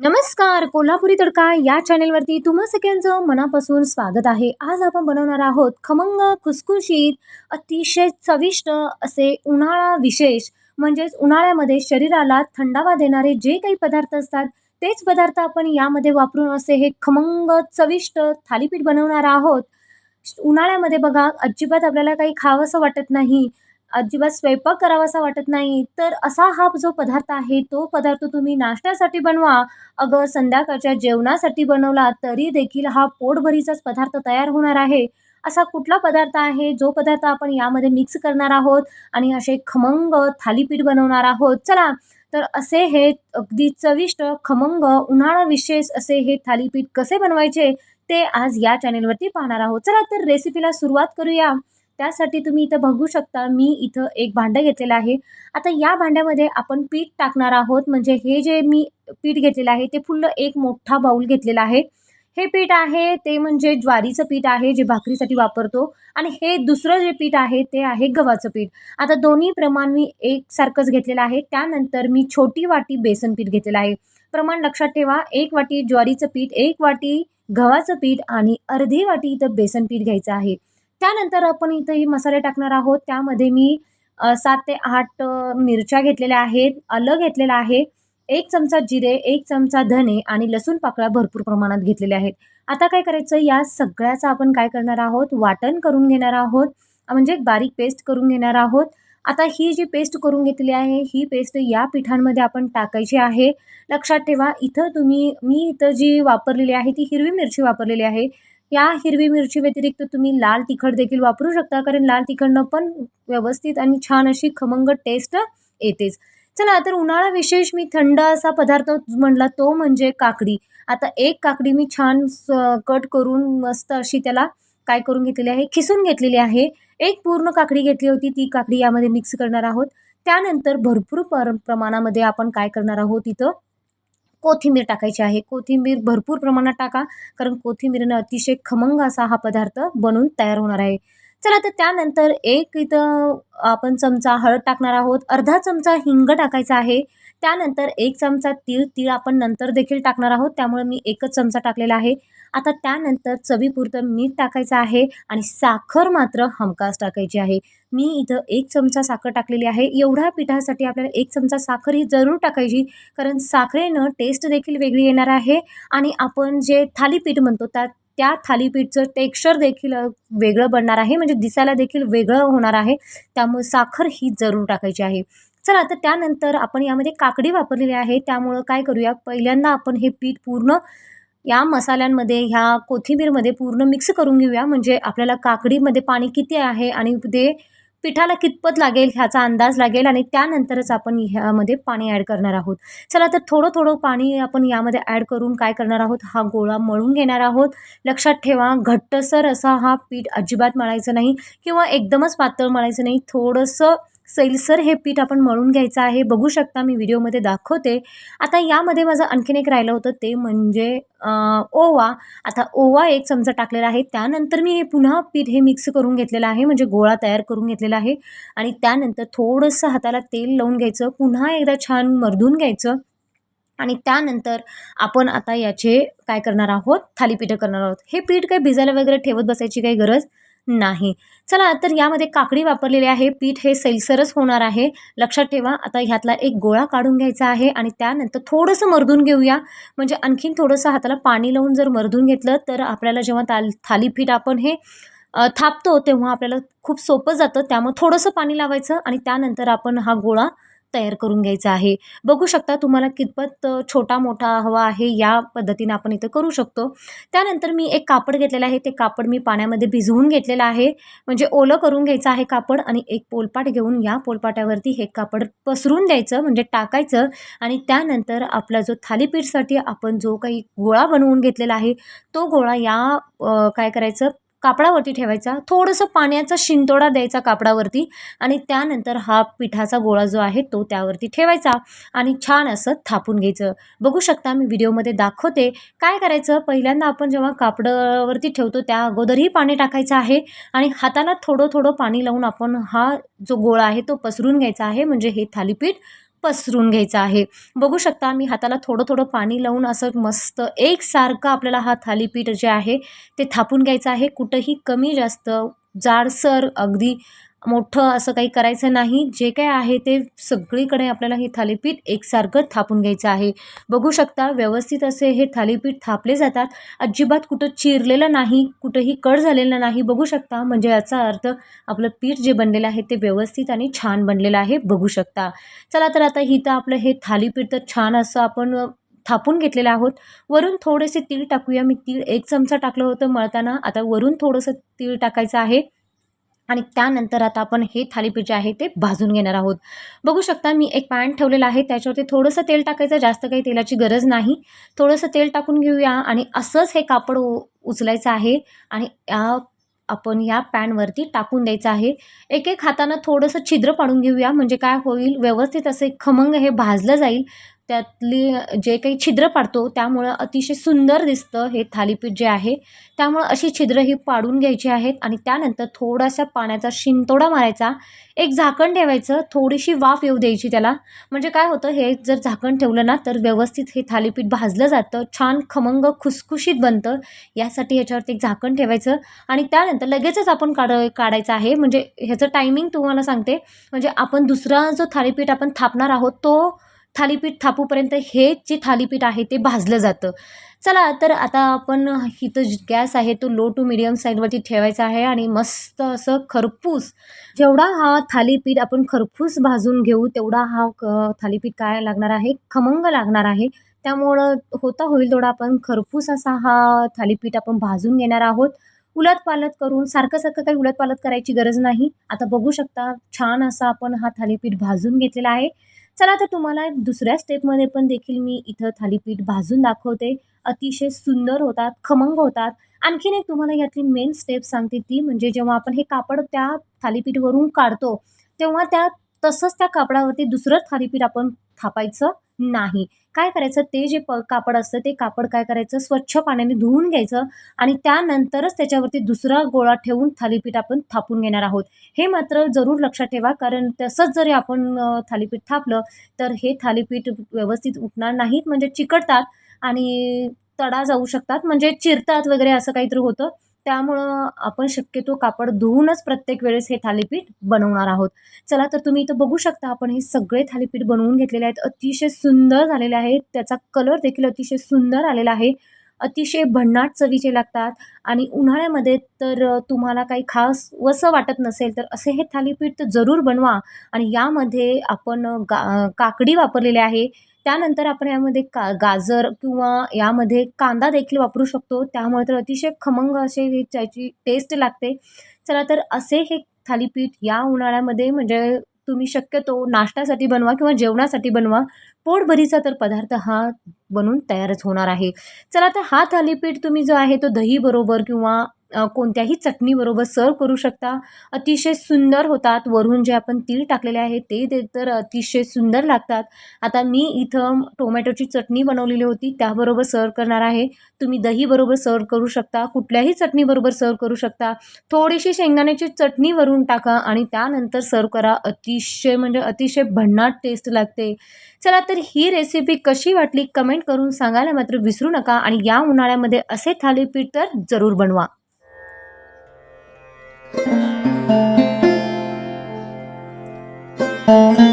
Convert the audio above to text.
नमस्कार कोल्हापुरी तडका या चॅनेलवरती तुम्हा सगळ्यांचं मनापासून स्वागत आहे. आज आपण बनवणार आहोत खमंग खुसखुशीत अतिशय चविष्ट असे उन्हाळा विशेष. म्हणजेच उन्हाळ्यामध्ये शरीराला थंडावा देणारे जे काही पदार्थ असतात तेच पदार्थ आपण यामध्ये वापरून असे हे खमंग चविष्ट थालीपीठ बनवणार आहोत. उन्हाळ्यामध्ये बघा अजिबात आपल्याला काही खावंसं वाटत नाही. अजिबात स्वयंपाक करावासा वाटत नाही. तर असा हा जो पदार्थ आहे तो पदार्थ तुम्ही नाश्त्यासाठी बनवा. अगं संध्याकाळच्या जेवणासाठी बनवला तरी देखील हा पोटभरीचाच पदार्थ तयार होणार आहे. असा कुठला पदार्थ आहे जो पदार्थ आपण यामध्ये मिक्स करणार आहोत आणि असे खमंग थालीपीठ बनवणार आहोत? चला तर असे हे अगदी चविष्ट खमंग उन्हाळा विशेष असे हे थालीपीठ कसे बनवायचे ते आज या चॅनेलवरती पाहणार आहोत. चला तर रेसिपीला सुरुवात करूया. त्यासाठी तुम्ही इथं बघू शकता मी इथं एक भांडं घेतलेलं आहे. आता या भांड्यामध्ये आपण पीठ टाकणार आहोत. म्हणजे हे जे मी पीठ घेतलेलं आहे ते फुल्ल एक मोठा बाऊल घेतलेला आहे. हे पीठ आहे ते म्हणजे ज्वारीचं पीठ आहे जे भाकरीसाठी वापरतो. आणि हे दुसरं जे पीठ आहे ते आहे गव्हाचं पीठ. आता दोन्ही प्रमाण मी एकसारखंच घेतलेलं आहे. त्यानंतर मी छोटी वाटी बेसन पीठ घेतलेलं आहे. प्रमाण लक्षात ठेवा एक वाटी ज्वारीचं पीठ एक वाटी गव्हाचं पीठ आणि अर्धी वाटी इथं बेसन पीठ घ्यायचं आहे. त्यानंतर आपण इथं ही मसाले टाकणार आहोत. त्यामध्ये मी सात ते आठ मिरच्या घेतलेल्या आहेत. आलं घेतलेलं आहे. एक चमचा जिरे एक चमचा धने आणि लसूण पाकळ्या भरपूर प्रमाणात घेतलेल्या आहेत. आता काय करायचं? या सगळ्याचं आपण काय करणार आहोत? वाटण करून घेणार आहोत. म्हणजे बारीक पेस्ट करून घेणार आहोत. आता ही जी पेस्ट करून घेतली आहे ही पेस्ट या पिठांमध्ये आपण टाकायची आहे. लक्षात ठेवा इथं तुम्ही मी इथं जी वापरलेली आहे ती हिरवी मिरची वापरलेली आहे. या हिरवी मिरची व्यतिरिक्त तुम्ही लाल तिखट देखील वापरू शकता कारण लाल तिखटनं पण व्यवस्थित आणि छान अशी खमंग टेस्ट येतेच. चला तर उन्हाळा विशेष मी थंड असा पदार्थ म्हटला तो म्हणजे काकडी. आता एक काकडी मी छान कट करून मस्त अशी त्याला काय करून घेतलेली आहे खिसून घेतलेली आहे. एक पूर्ण काकडी घेतली होती ती काकडी यामध्ये मिक्स करणार आहोत. त्यानंतर भरपूर पर प्रमाणामध्ये आपण काय करणार आहोत इथं? कोथिंबीर टाकायची आहे. कोथिंबीर भरपूर प्रमाणात टाका कारण कोथिंबीरनं अतिशय खमंग असा हा पदार्थ बनून तयार होणार आहे. चला तर त्यानंतर एक इथं आपण चमचा हळद टाकणार आहोत. अर्धा चमचा हिंग टाकायचा आहे. त्यानंतर एक चमचा तीळ तीळ आपण नंतर देखील टाकणार आहोत. त्यामुळे मी एकच चमचा टाकलेला आहे. आता त्यानंतर चवीपुरतं मीठ टाकायचं आहे आणि साखर मात्र हमखास टाकायची आहे. मी इथं एक चमचा साखर टाकलेली आहे. एवढ्या पिठासाठी आपल्याला एक चमचा साखर ही जरूर टाकायची कारण साखरेनं टेस्ट देखील वेगळी येणार आहे आणि आपण जे थालीपीठ म्हणतो त्या त्या थालीपीठचं टेक्स्चर देखील वेगळं बनणार आहे म्हणजे दिसायला देखील वेगळं होणार आहे. त्यामुळे साखर ही जरूर टाकायची आहे. चला तर त्यानंतर आपण यामध्ये काकडी वापरलेली आहे. त्यामुळं काय करूया पहिल्यांदा आपण हे पीठ पूर्ण या मसाल्यांमध्ये ह्या कोथिंबीरमध्ये पूर्ण मिक्स करून घेऊया. म्हणजे आपल्याला काकडीमध्ये पाणी किती आहे आणि ते पिठाला कितपत लागेल ह्याचा अंदाज लागेल आणि त्यानंतरच आपण ह्यामध्ये पाणी ॲड करणार आहोत. चला तर थोडं थोडं पाणी आपण यामध्ये ॲड करून काय करणार आहोत? हा गोळा मळून घेणार आहोत. लक्षात ठेवा घट्टसर असा हा पीठ अजिबात मळायचं नाही किंवा एकदमच पातळ मळायचं नाही. थोडंसं सैलसर हे पीठ आपण मळून घ्यायचं आहे. बघू शकता मी व्हिडिओमध्ये दाखवते. आता यामध्ये माझं आणखीन एक राहिलं होतं ते म्हणजे ओवा. आता ओवा एक चमचा टाकलेला आहे. त्यानंतर मी हे पुन्हा पीठ हे मिक्स करून घेतलेलं आहे. म्हणजे गोळा तयार करून घेतलेला आहे. आणि त्यानंतर थोडंसं हाताला तेल लावून घ्यायचं. पुन्हा एकदा छान मर्धून घ्यायचं. आणि त्यानंतर आपण आता याचे काय करणार आहोत? थालीपीठं करणार आहोत. हे पीठ काही भिजायला वगैरे ठेवत बसायची काही गरज नाही. चला तर यामध्ये काकडी वापरलेली आहे. पीठ हे सैलसरच होणार आहे. लक्षात ठेवा आता ह्यातला एक गोळा काढून घ्यायचा आहे आणि त्यानंतर थोडंसं मर्दून घेऊया. म्हणजे आणखीन थोडंसं हाताला पाणी लावून जर मर्दून घेतलं तर आपल्याला जेव्हा ताल थालीपीठ आपण हे थापतो तेव्हा आपल्याला खूप सोपं जातं. त्यामुळे थोडंसं पाणी लावायचं आणि त्यानंतर आपण हा गोळा तयार करून घ्यायचा आहे. बघू शकता तुम्हाला कितपत छोटा मोठा हवा आहे या पद्धतीने आपण इथं करू शकतो. त्यानंतर मी एक कापड घेतलेलं आहे. ते कापड मी पाण्यामध्ये भिजवून घेतलेलं आहे. म्हणजे ओलं करून घ्यायचं आहे कापड आणि एक पोलपाट घेऊन या पोलपाटावरती हे कापड पसरून द्यायचं म्हणजे टाकायचं आणि त्यानंतर आपला जो थालीपीठसाठी आपण जो काही गोळा बनवून घेतलेला आहे तो गोळा या काय करायचं कापडावरती ठेवायचा. थोडंसं पाण्याचा शिंतोडा द्यायचा कापडावरती आणि त्यानंतर हा पिठाचा गोळा जो आहे तो त्यावरती ठेवायचा आणि छान असं थापून घ्यायचं. बघू शकता मी व्हिडिओमध्ये दाखवते काय करायचं. पहिल्यांदा आपण जेव्हा कापडावरती ठेवतो त्या अगोदरही पाणी टाकायचं आहे आणि हाताला थोडं थोडं पाणी लावून आपण हा जो गोळा आहे तो पसरून घ्यायचा आहे. म्हणजे हे थालीपीठ पसरून घ्यायचा आहे. बघू शकता मी हाताला थोडं थोडं पाणी लावून असं मस्त एकसारखं आपल्याला हा थालीपीठ जे आहे ते थापून घ्यायचं आहे. कुठंही कमी जास्त जाडसर अगदी मोठं असं काही करायचं नाही. जे काय आहे ते सगळीकडे आपल्याला हे थालीपीठ एकसारखं थापून घ्यायचं आहे. बघू शकता व्यवस्थित असे हे थालीपीठ थापले जातात. अजिबात कुठं चिरलेलं नाही कुठंही कड झालेलं नाही. बघू शकता म्हणजे याचा अर्थ आपलं पीठ जे बनलेलं आहे ते व्यवस्थित आणि छान बनलेलं आहे. बघू शकता. चला तर आता इथं आपलं हे थालीपीठ तर छान असं आपण थापून घेतलेलं आहोत. वरून थोडेसे तीळ टाकूया. मी तीळ एक चमचा टाकलं होतं मळताना. आता वरून थोडंसं तीळ टाकायचं आहे. आणि त्यानंतर आता आपण हे थालीपीठ जे आहे ते भाजून घेणार आहोत. बघू शकता मी एक पॅन ठेवलेला आहे त्याच्यावरती थोडंसं तेल टाकायचं जास्त काही तेलाची गरज नाही. थोडंसं तेल टाकून घेऊया आणि असंच हे कापड उ उचलायचं आहे आणि या आपण या पॅनवरती टाकून द्यायचं आहे. एक एक हातानं थोडंसं छिद्र पाडून घेऊया म्हणजे काय होईल व्यवस्थित असे खमंग हे भाजलं जाईल. त्यातली जे काही छिद्र पाडतो त्यामुळं अतिशय सुंदर दिसतं हे थालीपीठ जे आहे. त्यामुळं अशी छिद्र ही पाडून घ्यायची आहेत आणि त्यानंतर थोडासा पाण्याचा शिंतोडा मारायचा. एक झाकण ठेवायचं थोडीशी वाफ येऊ द्यायची त्याला. म्हणजे काय होतं हे जर झाकण ठेवलं ना तर व्यवस्थित हे थालीपीठ भाजलं जातं छान खमंग खुसखुशीत बनतं. यासाठी ह्याच्यावरती एक झाकण ठेवायचं आणि त्यानंतर लगेचच आपण काढ काढायचं आहे. म्हणजे ह्याचं टायमिंग तुम्हाला सांगते. म्हणजे आपण दुसरा जो थालीपीठ आपण थापणार आहोत तो थालीपीठ थापूपर्यंत हे जे थालीपीठ आहे ते भाजलं जातं. चला तर आता आपण इथं गॅस आहे तो लो टू मिडियम साईडवरती ठेवायचा आहे आणि मस्त असं खरपूस जेवढा हा थालीपीठ आपण खरपूस भाजून घेऊ तेवढा हा क थालीपीठ काय लागणार आहे? खमंग लागणार आहे. त्यामुळं होता होईल तेवढा आपण खरपूस असा हा थालीपीठ आपण भाजून घेणार आहोत. उलट पालत करून सारखं सारखं काही उलट पालत करायची गरज नाही. आता बघू शकता छान असा आपण हा थालीपीठ भाजून घेतलेला आहे. चला तर तुम्हाला दुसऱ्या स्टेपमध्ये पण देखील मी इथं थालीपीठ भाजून दाखवते. अतिशय सुंदर होतात खमंग होतात. आणखीन एक तुम्हाला यातली मेन स्टेप सांगते ती म्हणजे जेव्हा आपण हे कापड त्या थालीपीठवरून काढतो तेव्हा त्या तसंच त्या कापडावरती दुसरं थालीपीठ आपण थापायचं नाही. काय करायचं? ते जे प कापड असतं ते कापड काय करायचं? स्वच्छ पाण्याने धुवून घ्यायचं आणि त्यानंतरच त्याच्यावरती दुसरा गोळा ठेवून थालीपीठ आपण थापून घेणार आहोत. हे मात्र जरूर लक्षात ठेवा कारण तसंच जरी आपण थालीपीठ थापलं तर हे थालीपीठ व्यवस्थित उठणार नाहीत म्हणजे चिकटतात आणि तडा जाऊ शकतात म्हणजे चिरतात वगैरे असं काहीतरी होतं. त्यामुळं आपण शक्यतो कापड धुवूनच प्रत्येक वेळेस हे थालीपीठ बनवणार आहोत. चला तर तुम्ही इथं बघू शकता आपण हे सगळे थालीपीठ बनवून घेतलेले आहेत. अतिशय सुंदर झालेले आहेत त्याचा कलर देखील अतिशय सुंदर आलेला आहे. अतिशय भन्नाट चवीचे लागतात. आणि उन्हाळ्यामध्ये तर तुम्हाला काही खास वसं वाटत नसेल तर असे हे थालीपीठ जरूर बनवा. आणि यामध्ये आपण गा काकडी वापरलेली आहे. त्यानंतर आपण यामध्ये का गाजर किंवा यामध्ये कांदा देखील वापरू शकतो. त्यामुळे तर अतिशय खमंग असे हे त्याची टेस्ट लागते. चला तर असे हे थालीपीठ या उन्हाळ्यामध्ये म्हणजे तुम्ही शक्यतो नाश्त्यासाठी बनवा किंवा जेवणासाठी बनवा. पोटभरीचा तर पदार्थ हा बनून तयारच होणार आहे. चला तर हा थालीपीठ तुम्ही जो आहे तो दहीबरोबर किंवा कोणत्याही चटणीबरोबर सर्व करू शकता. अतिशय सुंदर होतात. वरून जे आपण तीळ टाकलेले आहे ते ते तर अतिशय सुंदर लागतात. आता मी इथं टोमॅटोची चटणी बनवलेली होती त्याबरोबर सर्व करणार आहे. तुम्ही दहीबरोबर सर्व करू शकता. कुठल्याही चटणीबरोबर सर्व करू शकता. थोडीशी शेंगदाण्याची चटणी वरून टाका आणि त्यानंतर सर्व करा. अतिशय म्हणजे अतिशय भन्नाट टेस्ट लागते. चला तर ही रेसिपी कशी वाटली? कमेंट करून सांगायला मात्र विसरू नका आणि या उन्हाळ्यामध्ये असे थालीपीठ तर जरूर बनवा. Thank you.